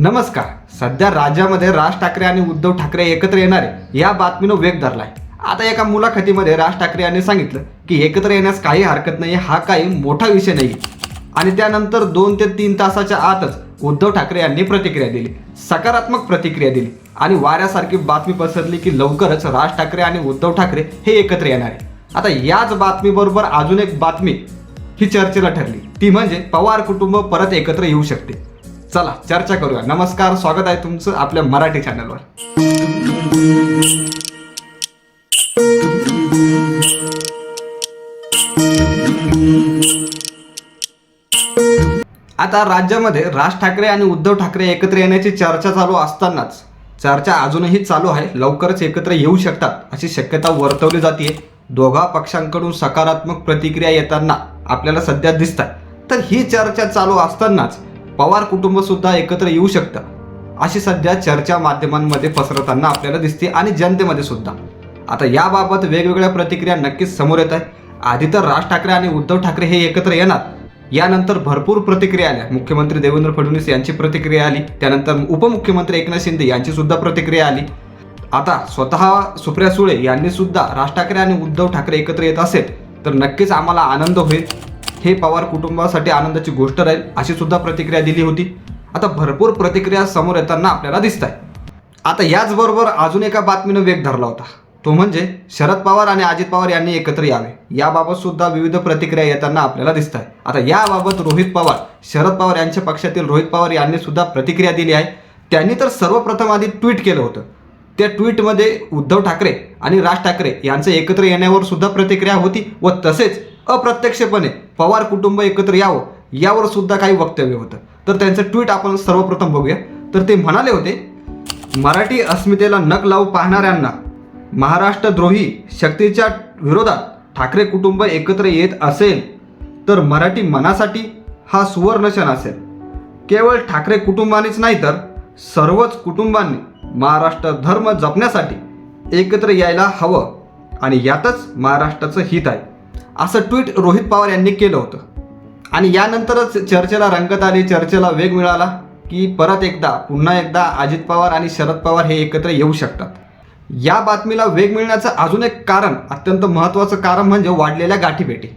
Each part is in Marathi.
नमस्कार. सध्या राज्यामध्ये राज ठाकरे आणि उद्धव ठाकरे एकत्र येणारे या बातमीनं वेग धरलाय. आता एका मुलाखतीमध्ये राज ठाकरे यांनी सांगितलं की एकत्र येण्यास काही हरकत नाही हा काही मोठा विषय नाही आणि त्यानंतर दोन ते तीन तासाच्या आतच उद्धव ठाकरे यांनी प्रतिक्रिया दिली. सकारात्मक प्रतिक्रिया दिली. आणि वाऱ्यासारखी बातमी पसरली की लवकरच राज ठाकरे आणि उद्धव ठाकरे हे एकत्र येणार आहे. आता याच बातमीबरोबर अजून एक बातमी ही चर्चेला ठरली. ती म्हणजे पवार कुटुंब परत एकत्र येऊ शकते. चला चर्चा करूया. नमस्कार स्वागत आहे तुमचं आपल्या मराठी चॅनलवर आता राज्यामध्ये राज ठाकरे आणि उद्धव ठाकरे एकत्र येण्याची चर्चा चालू असतानाच चर्चा अजूनही चालू आहे लवकरच एकत्र येऊ शकतात अशी शक्यता वर्तवली जाते दोघा पक्षांकडून सकारात्मक प्रतिक्रिया येताना आपल्याला सध्या दिसत आहे तर ही चर्चा चालू असतानाच पवार कुटुंब सुद्धा एकत्र येऊ शकतं. अशी सध्या चर्चा माध्यमांमध्ये पसरताना आपल्याला दिसते आणि जनतेमध्ये सुद्धा. आता याबाबत वेगवेगळ्या प्रतिक्रिया नक्कीच समोर येत आहे आधी तर राज ठाकरे आणि उद्धव ठाकरे हे एकत्र येणार. यानंतर भरपूर प्रतिक्रिया आल्या. मुख्यमंत्री देवेंद्र फडणवीस यांची प्रतिक्रिया आली. त्यानंतर उपमुख्यमंत्री एकनाथ शिंदे यांची सुद्धा प्रतिक्रिया आली. आता स्वतः सुप्रिया सुळे यांनी सुद्धा राज ठाकरे आणि उद्धव ठाकरे एकत्र येत असेल तर नक्कीच आम्हाला आनंद होईल. हे पवार कुटुंबासाठी आनंदाची गोष्ट राहील अशी सुद्धा प्रतिक्रिया दिली होती. आता भरपूर प्रतिक्रिया समोर येताना आपल्याला दिसत आहे आता याचबरोबर अजून एका बातमीनं वेग धरला होता. तो म्हणजे शरद पवार आणि अजित पवार यांनी एकत्र यावे. याबाबत सुद्धा विविध प्रतिक्रिया येताना आपल्याला दिसत आहे आता याबाबत रोहित पवार शरद पवार यांच्या पक्षातील रोहित पवार यांनी सुद्धा प्रतिक्रिया दिली आहे. त्यांनी तर सर्वप्रथम आधी ट्विट केलं होतं. त्या ट्विटमध्ये उद्धव ठाकरे आणि राज ठाकरे यांचं एकत्र येण्यावर सुद्धा प्रतिक्रिया होती व तसेच अप्रत्यक्षपणे पवार कुटुंब एकत्र यावं यावर सुद्धा काही वक्तव्य होतं. तर त्यांचं ट्विट आपण सर्वप्रथम बघूया. तर ते म्हणाले होते मराठी अस्मितेला नक लावू पाहणाऱ्यांना महाराष्ट्रद्रोही शक्तीच्या विरोधात ठाकरे कुटुंब एकत्र येत असेल तर मराठी मनासाठी हा सुवर्ण क्षण असेल. केवळ ठाकरे कुटुंबानेच नाही तर सर्वच कुटुंबांनी महाराष्ट्र धर्म जपण्यासाठी एकत्र यायला हवं आणि यातच महाराष्ट्राचं हित आहे. असं ट्विट रोहित पवार यांनी केलं होतं. आणि यानंतरच चर्चेला रंगत आली चर्चेला वेग मिळाला की परत एकदा पुन्हा एकदा अजित पवार आणि शरद पवार हे एकत्र येऊ शकतात. या बातमीला वेग मिळण्याचं अजून एक कारण अत्यंत महत्त्वाचं कारण म्हणजे वाढलेल्या गाठीभेटी.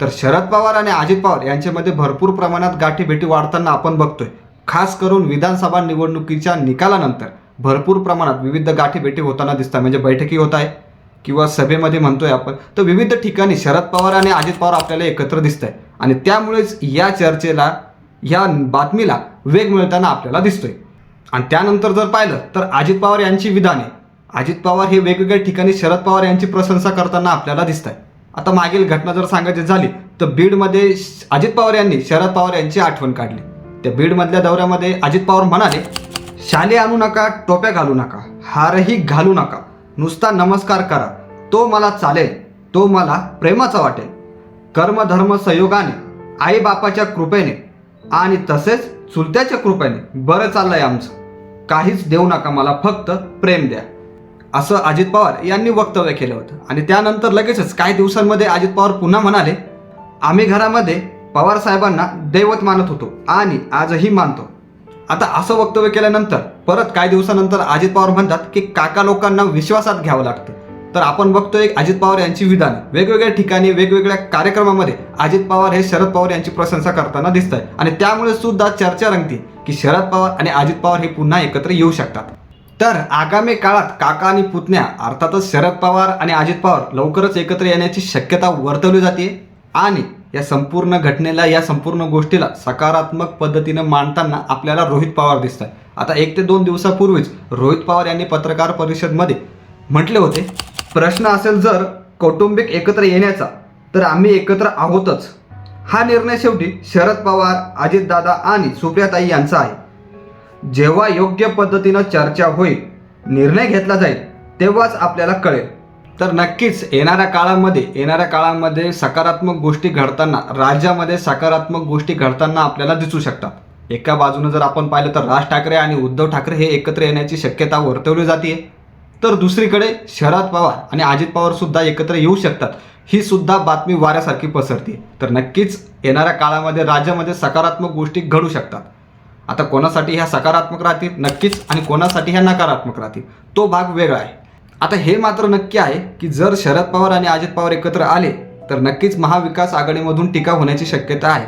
तर शरद पवार आणि अजित पवार यांच्यामध्ये भरपूर प्रमाणात गाठीभेटी वाढताना आपण बघतोय. खास करून विधानसभा निवडणुकीच्या निकालानंतर भरपूर प्रमाणात विविध गाठीभेटी होताना दिसतात म्हणजे बैठकी होत आहे किंवा सभेमध्ये म्हणतोय आपण तर विविध ठिकाणी शरद पवार आणि अजित पवार आपल्याला एकत्र दिसत आहे आणि त्यामुळेच या चर्चेला या बातमीला वेग मिळताना आपल्याला दिसतोय. आणि त्यानंतर जर पाहिलं तर अजित पवार यांची विधाने अजित पवार हे वेगवेगळ्या ठिकाणी शरद पवार यांची प्रशंसा करताना आपल्याला दिसत आहे आता मागील घटना जर सांगायची झाली तर बीडमध्ये श- अजित पवार यांनी शरद पवार यांची आठवण काढली. त्या बीडमधल्या दौऱ्यामध्ये अजित पवार म्हणाले शाले आणू नका टोप्या घालू नका हारही घालू नका नुसता नमस्कार करा. तो मला चालेल तो मला प्रेमाचा वाटेल. कर्म धर्म संयोगाने आईबापाच्या कृपेने आणि तसेच चुलत्याच्या कृपेने बरं चाललंय आमचं. काहीच देऊ नका मला फक्त प्रेम द्या. असं अजित पवार यांनी वक्तव्य केलं होतं. आणि त्यानंतर लगेचच काही दिवसांमध्ये अजित पवार पुन्हा म्हणाले आम्ही घरामध्ये पवार साहेबांना दैवत मानत होतो आणि आजही मानतो. आता असं वक्तव्य केल्यानंतर परत काही दिवसानंतर अजित पवार म्हणतात की काका लोकांना विश्वासात घ्यावं लागतं. तर आपण बघतोय अजित पवार यांची विधान. वेगवेगळ्या ठिकाणी वेगवेगळ्या कार्यक्रमामध्ये अजित पवार हे शरद पवार यांची प्रशंसा करताना दिसत आहे आणि त्यामुळे सुद्धा चर्चा रंगते की शरद पवार आणि अजित पवार हे पुन्हा एकत्र येऊ शकतात. तर आगामी काळात काका आणि पुतण्या अर्थातच शरद पवार आणि अजित पवार लवकरच एकत्र येण्याची शक्यता वर्तवली जाते. आणि या संपूर्ण घटनेला या संपूर्ण गोष्टीला सकारात्मक पद्धतीनं मांडताना आपल्याला रोहित पवार दिसत आहे आता एक ते दोन दिवसापूर्वीच रोहित पवार यांनी पत्रकार परिषदमध्ये म्हटले होते प्रश्न असेल जर कौटुंबिक एकत्र येण्याचा तर आम्ही एकत्र आहोतच. हा निर्णय शेवटी शरद पवार अजितदादा आणि सुप्रियाताई यांचा आहे. जेव्हा योग्य पद्धतीनं चर्चा होईल निर्णय घेतला जाईल तेव्हाच आपल्याला कळेल. तर नक्कीच येणाऱ्या काळामध्ये येणाऱ्या काळामध्ये सकारात्मक गोष्टी घडताना राज्यामध्ये सकारात्मक गोष्टी घडताना आपल्याला दिसू शकतात. एका बाजूनं जर आपण पाहिलं तर राज ठाकरे आणि उद्धव ठाकरे हे एकत्र येण्याची शक्यता वर्तवली जाते तर दुसरीकडे शरद पवार आणि अजित पवार सुद्धा एकत्र येऊ शकतात. ही सुद्धा बातमी वाऱ्यासारखी पसरते तर नक्कीच येणाऱ्या काळामध्ये राज्यामध्ये सकारात्मक गोष्टी घडू शकतात. आता कोणासाठी ह्या सकारात्मक राहतील? नक्कीच. आणि कोणासाठी ह्या नकारात्मक राहतील? तो भाग वेगळा आहे. आता हे मात्र नक्की आहे की जर शरद पवार आणि अजित पवार एकत्र आले तर नक्कीच महाविकास आघाडीमधून टीका होण्याची शक्यता आहे.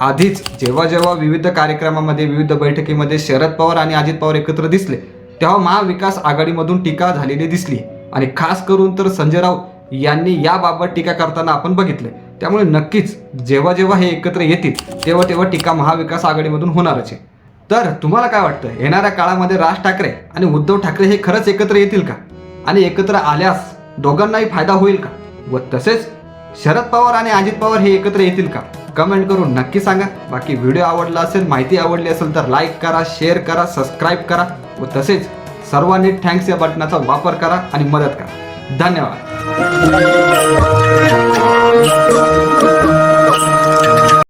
आधीच जेव्हा जेव्हा विविध कार्यक्रमामध्ये विविध बैठकीमध्ये शरद पवार आणि अजित पवार एकत्र दिसले तेव्हा महाविकास आघाडीमधून टीका झालेली दिसली. आणि खास करून तर संजय राऊत यांनी याबाबत टीका करताना आपण बघितले. त्यामुळे नक्कीच जेव्हा जेव्हा हे एकत्र येतील तेव्हा तेव्हा टीका महाविकास आघाडीमधून होणारच आहे. तर तुम्हाला काय वाटतं? येणाऱ्या काळामध्ये राज ठाकरे आणि उद्धव ठाकरे हे खरंच एकत्र येतील का? आणि एकत्र आल्यास दोघांनाही फायदा होईल का? व तसेच शरद पवार आणि अजित पवार हे एकत्र येतील का? कमेंट करून नक्की सांगा. बाकी व्हिडिओ आवडला असेल माहिती आवडली असेल तर लाईक करा शेअर करा सबस्क्राईब करा. व तसेच सर्वांनी थँक्स या बटनाचा वापर करा आणि मदत करा. धन्यवाद.